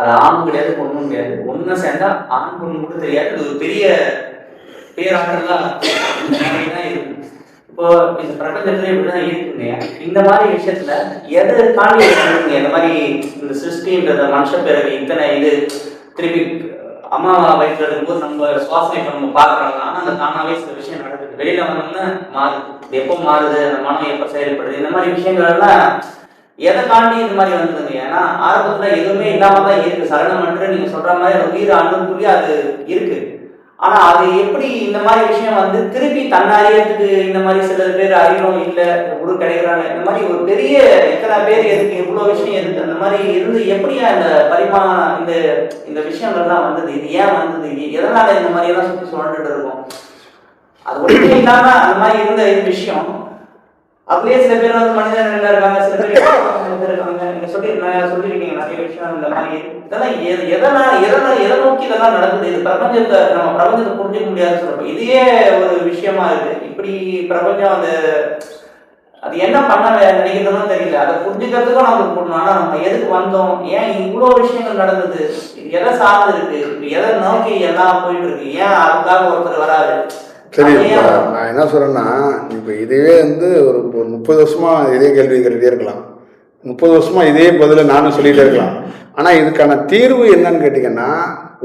அது ஆணும் கிடையாது பொண்ணும் கிடையாது. ஒண்ணு சேர்ந்தா ஆண் பொண்ணு கூட தெரியாது. அது ஒரு பெரிய பேராற்றலா இந்த மாதிரி தான் இப்போ இந்த பிரபஞ்சத்துல இப்படிதான் இருக்குங்க இந்த மாதிரி விஷயத்துல எதை தாண்டி இருக்குங்க இந்த மாதிரி இந்த சிருஷ்டின்றத மனுஷ பிறகு இத்தனை இது திருப்பி அம்மாவை வயிற்றுல இருக்கும்போது நம்ம சுவாசம் நம்ம பாக்குறாங்க ஆனா அந்த தானாவே சில விஷயம் நடக்குது. வெளியில வந்தோம்னா மாறுது. எப்போ மாறுது? அந்த மனம் எப்போ செயல்படுது? இந்த மாதிரி விஷயங்கள் எல்லாம் எதை தாண்டி இந்த மாதிரி வந்ததுங்க ஏன்னா ஆரம்பத்துல எதுவுமே இல்லாம தான் இருக்கு. சரணமன்று நீங்க சொல்ற மாதிரி அந்த உயிர் அன்புக்குரிய அது இருக்கு. ஆனா அது எப்படி இந்த மாதிரி விஷயம் வந்து திருப்பி தன்னாரியத்துக்கு இந்த மாதிரி சில பேர் அறிவும் இல்லை குரு கிடைக்கிறாங்க இந்த மாதிரி ஒரு பெரிய இத்தனை பேர் எதுக்கு இவ்வளவு விஷயம் எதுக்கு அந்த மாதிரி இருந்து எப்படியா இந்த பரிமா இந்த இந்த விஷயங்கள்லாம் வந்தது? இது ஏன் வந்தது? எதனால இந்த மாதிரி எல்லாம் சுற்றி சொல்லிட்டு இருக்கும்? அது ஒன்றுமே இல்லாம அந்த மாதிரி இருந்த விஷயம். அப்படியே சில பேர் வந்து மனிதர்கள் இருக்காங்க சில பேர் இருக்காங்க. நீங்க சொல்லி சொல்லியிருக்கீங்க நிறைய விஷயம் இந்த மாதிரி. இதெல்லாம் எது- எதனால எதனால எதை நோக்கி இதெல்லாம் நடக்குது? இது பிரபஞ்சத்தை நம்ம பிரபஞ்சத்தை புரிஞ்சுக்க முடியாது சொல்றோம் இதையே ஒரு விஷயமா இருக்கு. இப்படி பிரபஞ்சம் அந்த அது என்ன பண்ண நினைக்கிறதுன்னு தெரியல. அதை புரிஞ்சுக்கிறதுக்கும் நமக்கு பண்ணணும் ஆனா நம்ம எதுக்கு வந்தோம்? ஏன் இவ்வளோ விஷயங்கள் நடந்தது? இது எதை சார்ந்து இருக்கு? எதை நோக்கி எல்லாம் போயிட்டு இருக்கு? ஏன் அதுக்காக ஒருத்தர் வராரு? சரி இப்போ நான் என்ன சொல்கிறேன்னா இப்போ இதுவே வந்து ஒரு ஒரு முப்பது வருஷமாக இதே கேள்வி கேட்டுகிட்டே இருக்கலாம். முப்பது வருஷமாக இதே பதில நானும் சொல்லிகிட்டே இருக்கலாம். ஆனால் இதுக்கான தீர்வு என்னன்னு கேட்டிங்கன்னா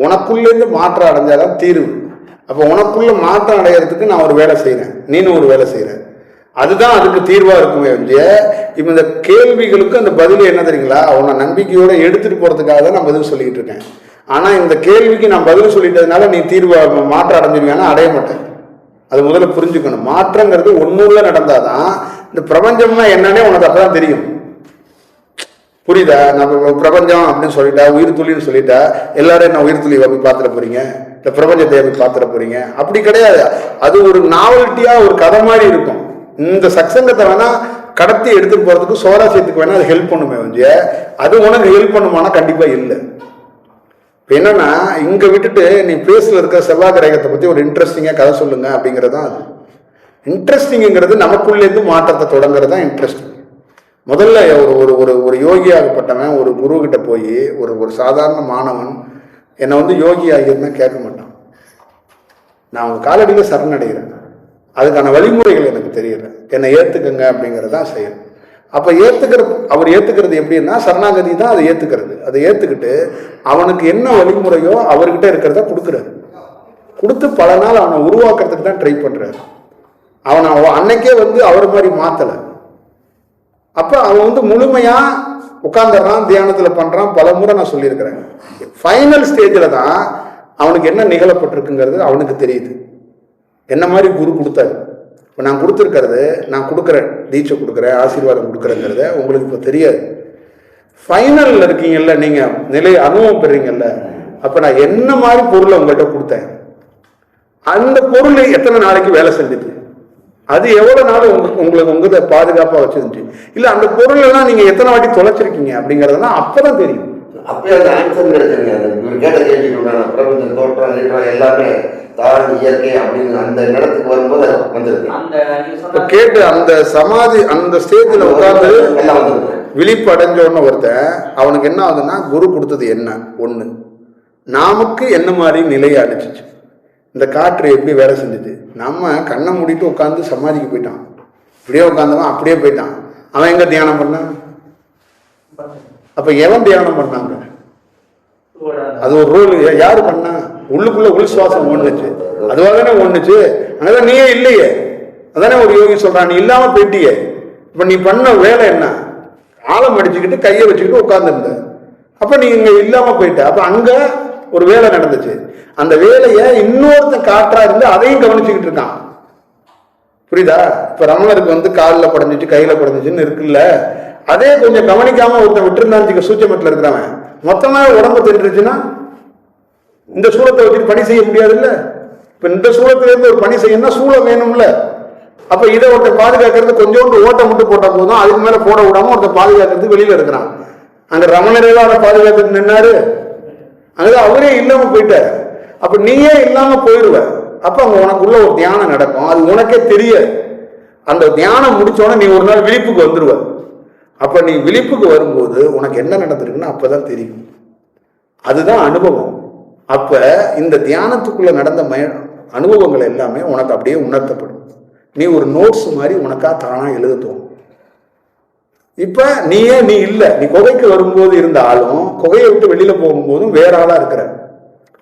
உனக்குள்ளேருந்து மாற்றம் அடைஞ்சாதான் தீர்வு. அப்போ உனக்குள்ள மாற்றம் அடையிறதுக்கு நான் ஒரு வேலை செய்கிறேன் நீனும் ஒரு வேலை செய்கிற அதுதான் அதுக்கு தீர்வாக இருக்குமே ஒழிய இப்போ இந்த கேள்விகளுக்கு அந்த பதில் என்ன தெரியுங்களா? அவனை நம்பிக்கையோட எடுத்துகிட்டு போகிறதுக்காக தான் நான் பதில் சொல்லிக்கிட்டு இருக்கேன். ஆனால் இந்த கேள்விக்கு நான் பதில் சொல்லிட்டதுனால நீ தீர்வு மாற்றம் அடைஞ்சிருவியானா அடைய மாட்டேன். அது முதல்ல புரிஞ்சுக்கணும். மாற்றங்கிறது ஒன்றுள்ள நடந்தாதான் இந்த பிரபஞ்சம்னா என்னன்னே உனக்கு அப்பதான் தெரியும். புரியுதா? நம்ம பிரபஞ்சம் அப்படின்னு சொல்லிட்டா உயிர் துளின்னு சொல்லிட்டா எல்லாரும் என்ன உயிர் துளி போய் பார்த்துட போறீங்க? இந்த பிரபஞ்சத்தை அப்படி பார்த்துட போறீங்க? அப்படி கிடையாது. அது ஒரு நாவல்ட்டியா ஒரு கதை மாதிரி இருக்கும். இந்த சக்சங்கத்தை வேணா கடத்தி எடுத்துட்டு போறதுக்கு சோராசியத்துக்கு வேணா அது ஹெல்ப் பண்ணுமே வந்து அது உனக்கு ஹெல்ப் பண்ணுமானா கண்டிப்பா இல்லை. இப்போ என்னன்னா இங்கே விட்டுட்டு நீ பேஸ்ல இருக்கிற செவ்வாய் கிரகத்தை பற்றி ஒரு இன்ட்ரெஸ்டிங்காக கதை சொல்லுங்க அப்படிங்கிறது தான் அது. இன்ட்ரெஸ்டிங்கிறது நமக்குள்ளேருந்து மாற்றத்தை தொடங்குறது தான் இன்ட்ரெஸ்டிங் முதல்ல ஒரு ஒரு ஒரு ஒரு யோகியாகப்பட்டவன் ஒரு குரு போய் ஒரு ஒரு சாதாரண மாணவன் என்னை வந்து யோகி ஆகியிருந்தா கேட்க மாட்டான். நான் உங்கள் காலடியில் சரணடைகிறேன். அதுக்கான வழிமுறைகள் எனக்கு தெரியல என்னை ஏற்றுக்கங்க அப்படிங்கிறது தான் செய்யணும் அப்போ ஏத்துக்கிற அவர் ஏற்றுக்கிறது எப்படின்னா சரணாகதி தான் அதை ஏற்றுக்கிறது அதை ஏற்றுக்கிட்டு அவனுக்கு என்ன வழிமுறையோ அவர்கிட்ட இருக்கிறத கொடுக்குறாரு. கொடுத்து பல நாள் அவனை உருவாக்குறதுக்கு தான் ட்ரை பண்ணுறாரு அவனை அன்னைக்கே வந்து அவர் மாதிரி மாற்றலை அப்போ அவன் வந்து முழுமையாக உட்காந்துடுறான் தியானத்தில் பண்ணுறான் பல முறை நான் சொல்லியிருக்கிறேன். ஃபைனல் ஸ்டேஜில் தான் அவனுக்கு என்ன நிகழப்பட்டிருக்குங்கிறது அவனுக்கு தெரியுது. என்ன மாதிரி குரு கொடுத்தாரு? இப்போ நான் கொடுத்துருக்கிறது நான் கொடுக்குறேன் தீட்சை கொடுக்குறேன் ஆசீர்வாதம் கொடுக்குறேங்கிறத உங்களுக்கு இப்போ தெரியாது. ஃபைனலில் இருக்கீங்கல்ல நீங்கள் நிலை அனுபவம் பெறீங்கல்ல அப்போ நான் என்ன மாதிரி பொருளை உங்கள்கிட்ட கொடுத்தேன்? அந்த பொருள் எத்தனை நாளைக்கு வேலை செஞ்சுது அது எவ்வளோ நாள் உங்களுக்கு உங்களுக்கு உங்களை பாதுகாப்பாக வச்சிருந்துச்சு? இல்லை அந்த பொருள் எல்லாம் நீங்கள் எத்தனை வாட்டி தொலைச்சிருக்கீங்க அப்படிங்கிறதெல்லாம் அப்போ தான் தெரியும். அப்போ அந்த ஆன்சர் இவர் கேட்ட கேள்விக்கு உண்டான பிரபஞ்சம் தோற்றம் நீற்றம் எல்லாமே தான் இயற்கை அப்படின்னு அந்த இடத்துக்கு வரும்போது வந்துருக்கு. கேட்டு அந்த சமாதி அந்த ஸ்டேஜில் உட்காந்து எல்லாம் வந்துருக்கு. விழிப்பு அடைஞ்சோன்னு ஒருத்தன் அவனுக்கு என்ன ஆகுதுன்னா குரு கொடுத்தது என்ன? ஒன்று நமக்கு என்ன மாதிரி நிலையை அடிச்சிச்சு இந்த காற்று எப்படி வேலை செஞ்சுது? நம்ம கண்ணை மூடிட்டு உட்காந்து சமாதிக்கு போயிட்டான். இப்படியே உட்காந்தவன் அப்படியே போயிட்டான். அவன் எங்க தியானம் பண்ணான்? அப்ப எவன் தியானம் பண்ணாங்க? அது ஒரு ரோல் யாரு பண்ணா? உள்ளுக்குள்ள உள் சுவாசம் ஒண்ணுச்சு அதுவாக தானே ஒண்ணுச்சு அங்கதான் நீயே இல்லையே. அதானே ஒரு யோகி சொல்றான் நீ இல்லாம போயிட்டியே. இப்ப நீ பண்ண வேலை என்ன? ஆழம் அடிச்சுக்கிட்டு கையை வச்சுக்கிட்டு உட்கார்ந்துருந்த. அப்ப நீ இங்க இல்லாம போயிட்ட. அப்ப அங்க ஒரு வேலை நடந்துச்சு. அந்த வேலையை இன்னொருத்தன் காற்றா இருந்து அதையும் கவனிச்சுக்கிட்டு இருக்கான். புரியுதா? இப்ப ரமணருக்கு வந்து காலில் படைஞ்சிச்சு கையில படைஞ்சிச்சுன்னு இருக்குல்ல. அதே கொஞ்சம் கவனிக்காம ஒருத்தன் விட்டுருந்தான்னு சூச்சமட்டில் இருக்கிறவன். மொத்தமாக உடம்பு தின்றுச்சுன்னா இந்த சூளத்தை வச்சுட்டு பணி செய்ய முடியாதுல்ல? இப்போ இந்த சூளத்திலேருந்து ஒரு பணி செய்யணும்னா சூளம் வேணும்ல? அப்போ இதை ஒருத்தர் பாதுகாக்கிறது கொஞ்சோண்டு ஓட்டை மட்டும் போட்டால் போதும் அதுக்கு மேலே போட விடாமல் ஒருத்தர் பாதுகாக்கிறது வெளியில் இருக்கிறான். அந்த ரமணரேவா அவரை பாதுகாக்கிறது நின்னாரு. அங்கே அவரே இல்லாமல் போயிட்டார். அப்போ நீயே இல்லாமல் போயிடுவ அப்போ அங்கே உனக்குள்ள ஒரு தியானம் நடக்கும். அது உனக்கே தெரியாது அந்த தியானம் முடிச்சோடனே நீ ஒரு நாள் விழிப்புக்கு வந்துடுவேன் அப்போ நீ விழிப்புக்கு வரும்போது உனக்கு என்ன நடந்திருக்குன்னு அப்போ தான் தெரியும். அதுதான் அனுபவம். அப்போ இந்த தியானத்துக்குள்ளே நடந்த மய அனுபவங்கள் எல்லாமே உனக்கு அப்படியே உணர்த்தப்படும். நீ ஒரு நோட்ஸ் மாதிரி உனக்கா தானாக எழுத தோணும். இப்ப நீயே நீ இல்லை? நீ குகைக்கு வரும்போது இருந்த ஆளும் குகையை விட்டு வெளியில் போகும்போதும் வேற ஆளாக இருக்கிற.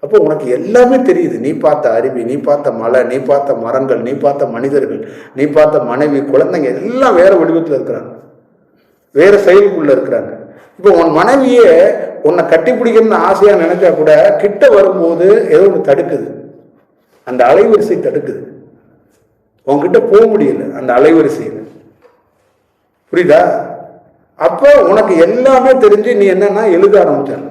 அப்போ உனக்கு எல்லாமே தெரியுது. நீ பார்த்த அருவி நீ பார்த்த மலை நீ பார்த்த மரங்கள் நீ பார்த்த மனிதர்கள் நீ பார்த்த மனைவி குழந்தைங்க எல்லாம் வேற வடிவத்தில் இருக்கிறாங்க. வேற செயலுக்குள்ள இருக்கிறாங்க. இப்போ உன் மனைவியே உன்னை கட்டி பிடிக்கணும்னு ஆசையா நினைச்சா கூட கிட்ட வரும்போது ஏதோ ஒன்று தடுக்குது. அந்த அலைவரிசை தடுக்குது. உன்கிட்ட போக முடியல அந்த அலைவரிசையில். புரியுதா? அப்போ உனக்கு எல்லாமே தெரிஞ்சு நீ என்னன்னா எழுத ஆரம்பிச்சாங்க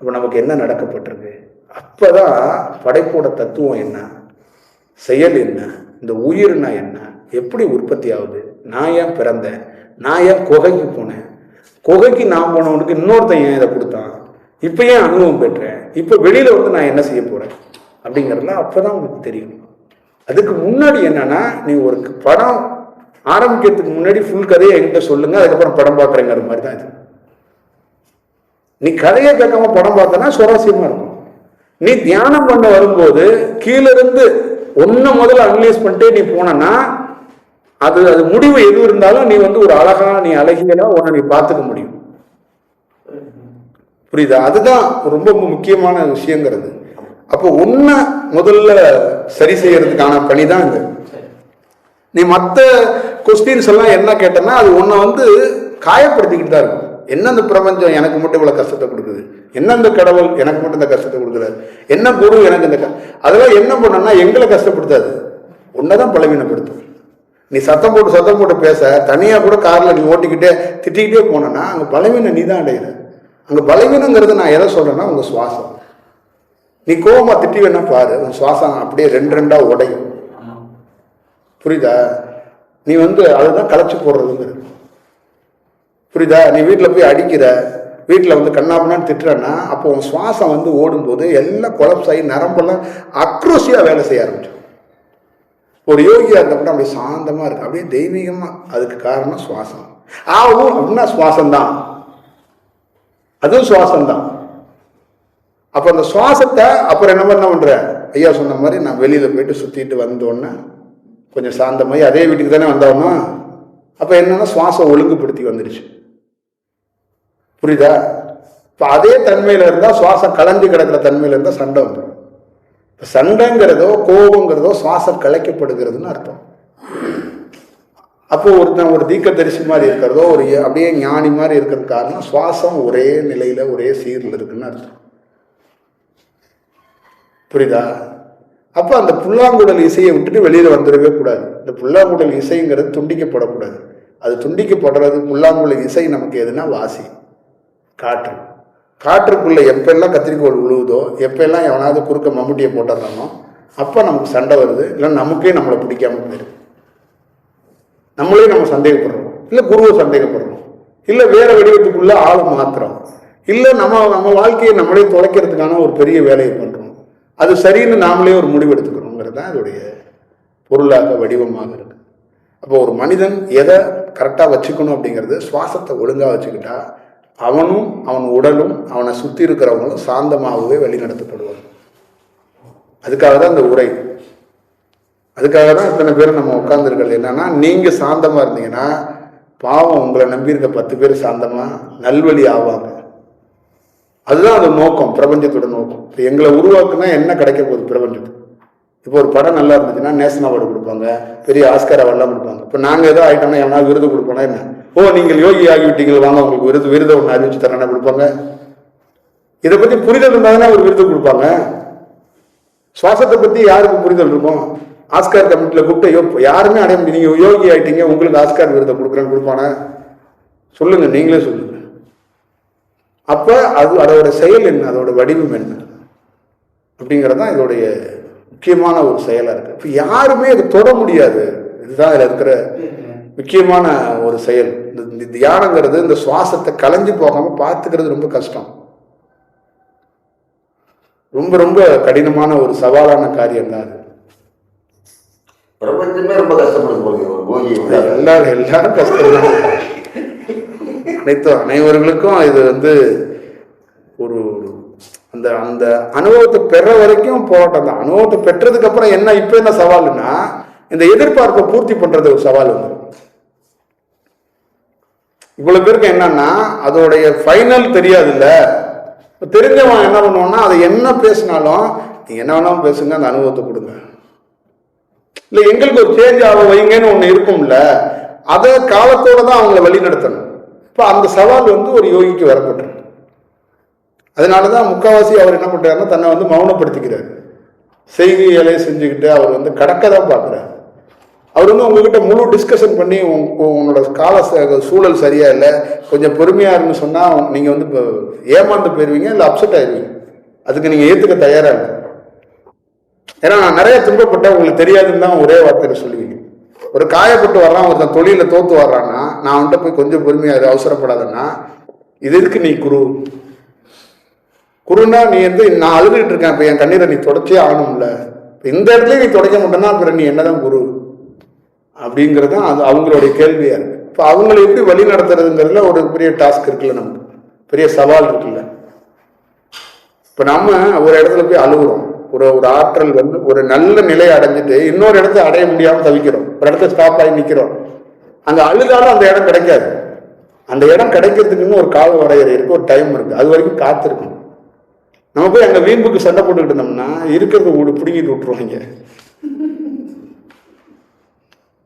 அப்போ நமக்கு என்ன நடக்கப்பட்டிருக்கு? அப்போதான் படைப்போட தத்துவம் என்ன? செயல் என்ன? இந்த உயிர்னா என்ன? எப்படி உற்பத்தி ஆகுது? நான் ஏன் பிறந்தேன்? நான் ஏன் குகைக்கு போனேன்? குகைக்கு நான் போனவனுக்கு இன்னொருத்தன் ஏன் இதை கொடுத்தான்? இப்போ ஏன் அனுபவம் பெற்றேன் இப்போ வெளியில் வந்து நான் என்ன செய்ய போறேன்? அப்படிங்கிறதுலாம் அப்பதான் உங்களுக்கு தெரியும். அதுக்கு முன்னாடி என்னன்னா நீ ஒரு படம் ஆரம்பிக்கிறதுக்கு முன்னாடி ஃபுல் கதையை என்கிட்ட சொல்லுங்க அதுக்கப்புறம் படம் பார்க்குறேங்கிற மாதிரி தான் இது. நீ கதையை கேட்காம படம் பார்த்தனா சுவாரஸ்யமா இருக்கும். நீ தியானம் பண்ண வரும்போது கீழே இருந்து ஒன்னு முதல்ல அனலைஸ் பண்ணிட்டு நீ போனனா அது அது முடிவு எது இருந்தாலும் நீ வந்து ஒரு அழகா நீ அழகியலா உன்னை நீ பார்த்துக்க முடியும். புரியுதா? அதுதான் ரொம்ப முக்கியமான விஷயங்கிறது. அப்போ உன்னை முதல்ல சரி செய்யறதுக்கான பணி தான் இது. நீ மற்ற கொஸ்டின்ஸ் எல்லாம் என்ன கேட்டனா அது உன்னை வந்து காயப்படுத்திக்கிட்டு தான் இருக்கும். என்ன இந்த பிரபஞ்சம் எனக்கு மட்டும் இவ்வளவு கஷ்டத்தை கொடுக்குது? என்ன இந்த கடவுள் எனக்கு மட்டும் இந்த கஷ்டத்தை கொடுக்குறாரு என்ன குரு எனக்கு இந்த அதெல்லாம் என்ன பண்ணோம்னா எங்களை கஷ்டப்படுத்தாது. உன்னைதான் பலவீனப்படுத்தும். நீ சத்தம் போட்டு சத்தம் போட்டு பேச தனியாக கூட காரில் நீ ஓட்டிக்கிட்டே திட்டிக்கிட்டே போனேன்னா அங்கே பலவீனம் நீ தான் அடையிற. அங்கே பலவீனங்கிறது நான் எதை சொல்கிறேன்னா உங்கள் சுவாசம். நீ கோபமாக திட்டி வேணா பாரு உன் சுவாசம் அப்படியே ரெண்டு ரெண்டாக உடையும். புரியுதா? நீ வந்து அதுதான் களைச்சி போடுறதுங்கிறது. புரியுதா? நீ வீட்டில் போய் அடிக்கிற வீட்டில் வந்து கண்ணாப்பண்ணான்னு திட்டுறன்னா அப்போ உன் சுவாசம் வந்து ஓடும்போது எல்லாம் கொலப்ஸ் ஆகி நரம்பெல்லாம் அக்ரோசியாக வேலை செய்ய ஆரம்பிச்சிடும். ஒரு யோகியா இருந்தப்பட்ட அப்படியே சாந்தமாக இருக்கு. அப்படியே தெய்வீகமாக அதுக்கு காரணம் சுவாசம். ஆகும் அப்படின்னா சுவாசம்தான். அதுவும் சுவாசம்தான். அப்போ அந்த சுவாசத்தை அப்புறம் என்ன பண்ண பண்ணுற ஐயா சொன்ன மாதிரி நான் வெளியில் போயிட்டு சுற்றிட்டு வந்தோன்னே கொஞ்சம் சாந்தமாகி அதே வீட்டுக்கு தானே வந்தோமா? அப்போ என்னென்னா சுவாசம் ஒழுங்குபடுத்தி வந்துடுச்சு புரியுதா? இப்போ அதே தன்மையில் இருந்தால் சுவாசம் கலந்து கிடக்கிற தன்மையில் இருந்தால் சண்டை வந்துடும் சண்டைங்கிறதோ கோபங்கிறதோ சுவாசம் கலைக்கப்படுகிறதுன்னு அர்த்தம். அப்போ ஒருத்தன் ஒரு தீக்க தரிசி மாதிரி இருக்கிறதோ ஒரு அப்படியே ஞானி மாதிரி இருக்கிறது காரணம் சுவாசம் ஒரே நிலையில ஒரே சீரில் இருக்குன்னு அர்த்தம். புரியுதா? அப்போ அந்த புல்லாங்குடல் இசையை விட்டுட்டு வெளியில் வந்துடவே கூடாது. இந்த புல்லாங்குடல் இசைங்கிறது துண்டிக்கப்படக்கூடாது. அது துண்டிக்கப்படுறது புல்லாங்குழல் இசை நமக்கு எதுனா வாசி காற்று. காற்றுக்குள்ளே எப்பெல்லாம் கத்திரிக்கோள் உழுவுதோ எப்பெல்லாம் எவனாவது குறுக்க மம்முட்டியை போட்டுடுறானோ அப்போ நமக்கு சண்டை வருது. இல்லை நமக்கே நம்மளை பிடிக்காம போயிடுது நம்மளே நம்ம சந்தேகப்படுறோம். இல்லை குருவை சந்தேகப்படுறோம். இல்லை வேறு வடிவத்துக்குள்ளே ஆளை மாத்திரம் இல்லை நம்ம நம்ம வாழ்க்கையை நம்மளே தொலைக்கிறதுக்கான ஒரு பெரிய வேலையை பண்ணுறோம் அது சரின்னு நாமளே ஒரு முடிவு எடுத்துக்கிறோங்கிறது தான் அதோடைய பொருளாக வடிவமாக இருக்குது அப்போ ஒரு மனிதன் எதை கரெக்டாக வச்சுக்கணும் அப்படிங்கிறது சுவாசத்தை ஒழுங்காக வச்சுக்கிட்டா அவனும் அவன் உடலும் அவனை சுற்றி இருக்கிறவங்களும் சாந்தமாகவே வழிநடத்தப்படுவாங்க. அதுக்காக தான் இந்த உரை. அதுக்காக தான் இத்தனை பேர் நம்ம உட்காந்துருக்கிறது என்னன்னா நீங்க சாந்தமா இருந்தீங்கன்னா பாவம் உங்களை நம்பி இருக்க பத்து பேர் சாந்தமா நல்வழி ஆவாங்க. அதுதான் அது நோக்கம் பிரபஞ்சத்தோட நோக்கம். இப்போ எங்களை உருவாக்குனா என்ன கிடைக்க போகுது பிரபஞ்சத்துக்கு? இப்போ ஒரு படம் நல்லா இருந்துச்சுன்னா நேஷனல் அவார்டு கொடுப்பாங்க பெரிய ஆஸ்கர் அவார்ட்லாம் கொடுப்பாங்க. இப்போ நாங்கள் ஏதோ ஆகிட்டோம்னா எவனா விருது கொடுப்போம்னா என்ன? ஓ நீங்கள் யோகி ஆகிவிட்டீங்கள் வாங்க உங்களுக்கு விருது விருதை ஒன்று அறிவிச்சு தரேன்னா கொடுப்பாங்க. இதை பற்றி புரிதல் இருந்தால் ஒரு விருது கொடுப்பாங்க. சுவாசத்தை பற்றி யாருக்கு புரிதல் இருக்கும்? ஆஸ்கார் கமிட்டியில் கூப்பிட்டு யோ யாருமே அடைய முடியும் நீங்கள் யோகி ஆகிட்டீங்க உங்களுக்கு ஆஸ்கார் விருதை கொடுக்குறேன்னு கொடுப்பானே சொல்லுங்க நீங்களே சொல்லுங்க. அப்போ அது அதோட செயல் என்ன? அதோட வடிவம் என்ன? அப்படிங்கிறது தான் இதோடைய முக்கியமான ஒரு செயலாக இருக்குது இப்போ யாருமே இதை தொட முடியாது. இதுதான் அதில் இருக்கிற முக்கியமான ஒரு செயல். இந்த தியானங்கிறது இந்த சுவாசத்தை கலைஞ்சு போகாம பார்த்துக்கிறது ரொம்ப கஷ்டம். ரொம்ப ரொம்ப கடினமான ஒரு சவாலான காரியம் தான் அது. பிரபஞ்சமே ரொம்ப கஷ்டப்படுது எல்லாரும் எல்லாரும் கஷ்டம் அனைத்து அனைவர்களுக்கும் இது வந்து ஒரு அந்த அந்த அனுபவத்தை பெற வரைக்கும் போராட்டம் தான். அனுபவத்தை பெற்றதுக்கு அப்புறம் என்ன இப்போ என்ன சவால்னா இந்த எதிர்பார்ப்பை பூர்த்தி பண்றது ஒரு சவால் வந்து இவ்வளவு பேருக்கு என்னன்னா அதோடைய ஃபைனல் தெரியாதுல்ல. தெரிஞ்சவன் என்ன பண்ணுவான்னா அதை என்ன பேசினாலும் நீங்க என்ன வேணாலும் பேசுங்க அந்த அனுபவத்தை கொடுங்க. இல்ல எங்களுக்கு ஒரு சேஞ்ச் ஆக வைங்கன்னு ஒண்ணு இருக்கும்ல அதை காலத்தோட தான் அவங்கள வழி நடத்தணும் இப்ப அந்த சவால் வந்து ஒரு யோகிக்கு வரப்பட்டிருக்கு. அதனாலதான் முக்காவாசி அவர் என்ன பண்றாருன்னா தன்னை வந்து மௌனப்படுத்திக்கிறார். செய்கைகளை செஞ்சுக்கிட்டு அவர் வந்து கடக்க தான் பார்க்குறாரு. அவர் வந்து உங்ககிட்ட முழு டிஸ்கஷன் பண்ணி உன்னோட கால ச- சூழல் சரியா இல்லை கொஞ்சம் பொறுமையா இருன்னு சொன்னா நீங்க வந்து இப்போ ஏமாந்து போயிருவீங்க இல்லை அப்செட் ஆயிருவீங்க? அதுக்கு நீங்க ஏத்துக்க தயாரா இல்லை ஏன்னா நான் நிறைய துன்பப்பட்ட உங்களுக்கு தெரியாதுன்னு தான் ஒரே வார்த்தையில சொல்லுவீங்க. ஒரு காயப்பட்டு வர்றான் ஒருத்தன் தொழில தோத்து வர்றான்னா நான் அவன்கிட்ட போய் கொஞ்சம் பொறுமையா இரு, அவசரப்படாதன்னா இது எதுக்கு நீ குரு? குருன்னா நீ வந்து நான் அழுதுகிட்டு இருக்கேன் இப்போ என் கண்ணீரை நீ தொடச்சே ஆகணும்ல. இந்த இடத்துல நீ தொடக்க மாட்டேன்னா அப்புறம் நீ என்னதான் குரு? அப்படிங்கிறது தான் அது அவங்களுடைய கேள்வியாக இருக்கு. இப்போ அவங்களை எப்படி வழி நடத்துறதுங்கிறதுல ஒரு பெரிய டாஸ்க் இருக்குல்ல நமக்கு. பெரிய சவால் இருக்குல்ல. இப்போ நம்ம ஒரு இடத்துல போய் அழுகுறோம். ஒரு ஒரு ஆற்றல் வந்து ஒரு நல்ல நிலையை அடைஞ்சிட்டு இன்னொரு இடத்த அடைய முடியாமல் தவிக்கிறோம். ஒரு இடத்துல ஸ்டாப் ஆகி நிற்கிறோம் அங்கே அழுதாலும் அந்த இடம் கிடைக்காது. அந்த இடம் கிடைக்கிறதுக்குன்னு ஒரு கால வரையறை இருக்குது ஒரு டைம் இருக்குது அது வரைக்கும் காத்திருக்கும் நம்ம போய் அங்கே வீம்புக்கு சண்டை போட்டுக்கிட்டு இருந்தோம்னா இருக்கிறத ஊடு பிடுங்கிட்டு விட்டுருவாங்க.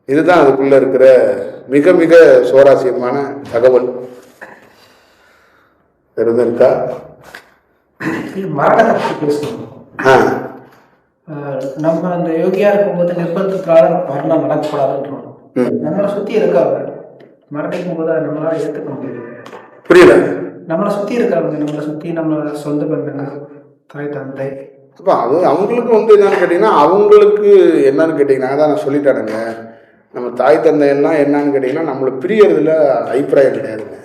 இதுதான் அதுக்குள்ள இருக்கிற மிக மிக சுவாரஸ்யமான தகவல். பேசணும். ஆ. நம்ம அந்த யோகியா இருக்கும்போது நிர்பந்தத்தினால மரணம் நடக்கக்கூடாதுன்றோம். நம்மளை சுத்தி இருக்காங்க மரணிக்கும் போது அதை நம்மளால ஏத்துக்க முடியல. புரியல. நம்மளை சுத்தி இருக்காங்க நம்மளை சுத்தி நம்ம சொந்த பந்தங்கள் தாய் தந்தை. அப்போ அது அவங்களுக்கு வந்து என்னன்னு கேட்டிங்கன்னா அவங்களுக்கு என்னன்னு கேட்டிங்கன்னா அதான் நான் சொல்லிட்டேனுங்க. நம்ம தாய் தந்தை எல்லாம் என்னன்னு கேட்டிங்கன்னா நம்மளை பிரியறதுல அபிப்பிராயம் கிடையாதுங்க.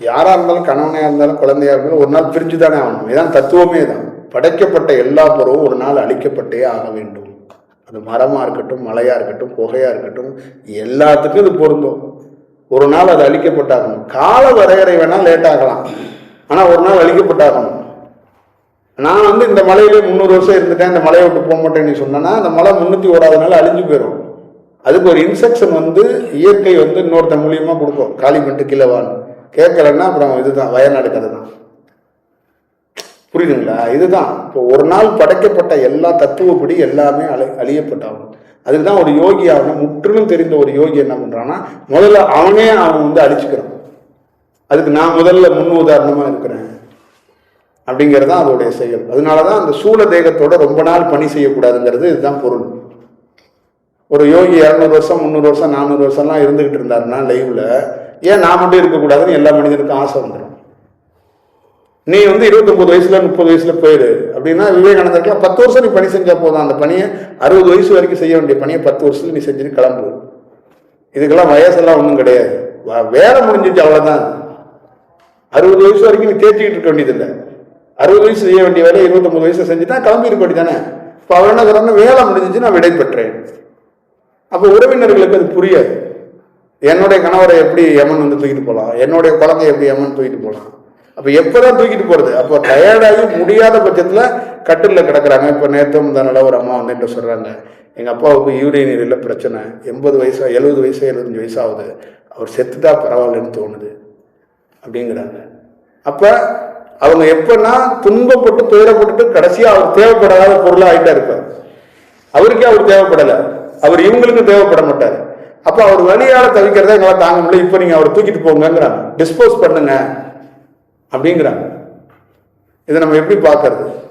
யாராக இருந்தாலும் கணவனையாக இருந்தாலும் குழந்தையா இருந்தாலும் ஒரு நாள் பிரிஞ்சு தானே ஆகணும். இதான் தத்துவமே தான். படைக்கப்பட்ட எல்லா பொருளும் ஒரு நாள் அழிக்கப்பட்டே ஆக வேண்டும். அது மரமாக இருக்கட்டும் மலையாக இருக்கட்டும் புகையாக இருக்கட்டும் எல்லாத்துக்கும் இது பொருந்தும். ஒரு நாள் அது அழிக்கப்பட்டாகணும். கால வரையறை வேணால் லேட் ஆகலாம். ஆனால் ஒரு நாள் அழிக்கப்பட்டாகணும். நான் வந்து இந்த மலையிலே முந்நூறு வருஷம் இருந்துட்டேன் இந்த மலையை விட்டு போக மாட்டேன்னு நீ சொன்னேன்னா அந்த மலை முந்நூற்றி ஓடாதனால அழிஞ்சு போயிடும் அதுக்கு ஒரு இன்ஸ்ட்ரக்ஷன் வந்து இயற்கை வந்து இன்னொருத்த மூலியமாக கொடுக்கும். காளி பண்ணிட்டு கிழவான்னு கேட்கலன்னா அப்புறம் இதுதான் வயநாடு கதை தான் புரியுதுங்களா? இதுதான். இப்போ ஒரு நாள் படைக்கப்பட்ட எல்லா தத்துவப்படி எல்லாமே அழி அழியப்பட்டாகும். அதுக்கு தான் ஒரு யோகி ஆகணும். முற்றிலும் தெரிந்த ஒரு யோகி என்ன பண்ணுறான்னா முதல்ல அவனே அவன் வந்து அழிச்சுக்கிறான். அதுக்கு நான் முதல்ல முன் உதாரணமாக இருக்கிறேன். அப்படிங்கிறது தான் அதோடைய செயல். அதனால தான் அந்த சூழ தேகத்தோட ரொம்ப நாள் பணி செய்யக்கூடாதுங்கிறது இதுதான் பொருள். ஒரு யோகி இரநூறு வருஷம் முந்நூறு வருஷம் நானூறு வருஷம்லாம் இருந்துகிட்டு இருந்தாருன்னா லைவில் ஏன் நான் மட்டும் இருக்கக்கூடாதுன்னு எல்லா மனிதனுக்கும் ஆசை வந்துடும் நீ வந்து இருபத்தொம்பது வயசுல முப்பது வயசுல போயிரு. அப்படின்னா விவேகானந்தருக்குலாம் பத்து வருஷம் நீ பணி செஞ்சா போதும். அந்த பணியை அறுபது வயசு வரைக்கும் செய்ய வேண்டிய பணியை பத்து வருஷத்துல நீ செஞ்சுட்டு கிளம்பு. இதுக்கெல்லாம் வயசெல்லாம் ஒன்றும் கிடையாது. வேலை முடிஞ்சிச்சு அவ்வளோதான் அறுபது வயசு வரைக்கும் நீ தேய்ச்சிக்கிட்டு இருக்க வேண்டியதில்லை. அறுபது வயசு செய்ய வேண்டிய வேலையை இருபத்தொம்பது வயசு செஞ்சுட்டா கிளம்பி இருக்க தானே? இப்போ அவன் என்ன சொல்றான்னா வேலை முடிஞ்சிச்சு நான் விடை பெற்றேன் அப்போ உறவினர்களுக்கு அது புரியாது. என்னுடைய கணவரை எப்படி எமன் வந்து தூக்கிட்டு போகலாம் என்னுடைய குழந்தைய எப்படி எமன் தூக்கிட்டு போகலாம் அப்போ எப்போதான் தூக்கிட்டு போகிறது அப்போ டயர்டாகி முடியாத பட்சத்தில் கட்டிலில் கிடக்குறாங்க. இப்போ நேற்று முந்தானால ஒரு அம்மா வந்துட்டு சொல்கிறாங்க எங்கள் எங்க அப்பாவுக்கு இல்லை பிரச்சனை. எண்பது வயசா எழுபது வயசு எழுபத்தஞ்சு வயசாகுது அவர் செத்துட்டா பரவாயில்லன்னு தோணுது. அப்படிங்கிறாங்க. அப்போ அவங்க எப்பன்னா துன்பப்பட்டு துயரப்பட்டு கடைசியா அவர் தேவைப்படாத பொருளா ஆயிட்டா இருப்பார். அவருக்கே அவர் தேவைப்படல. அவர் இவங்களுக்கு தேவைப்பட மாட்டார். அப்ப அவர் வழியால தவிக்கிறத எங்களால் தாங்க முடியல. இப்ப நீங்க அவரை தூக்கிட்டு போங்கிறாங்க டிஸ்போஸ் பண்ணுங்க. அப்படிங்கிறாங்க. இதை நம்ம எப்படி பார்க்கறது?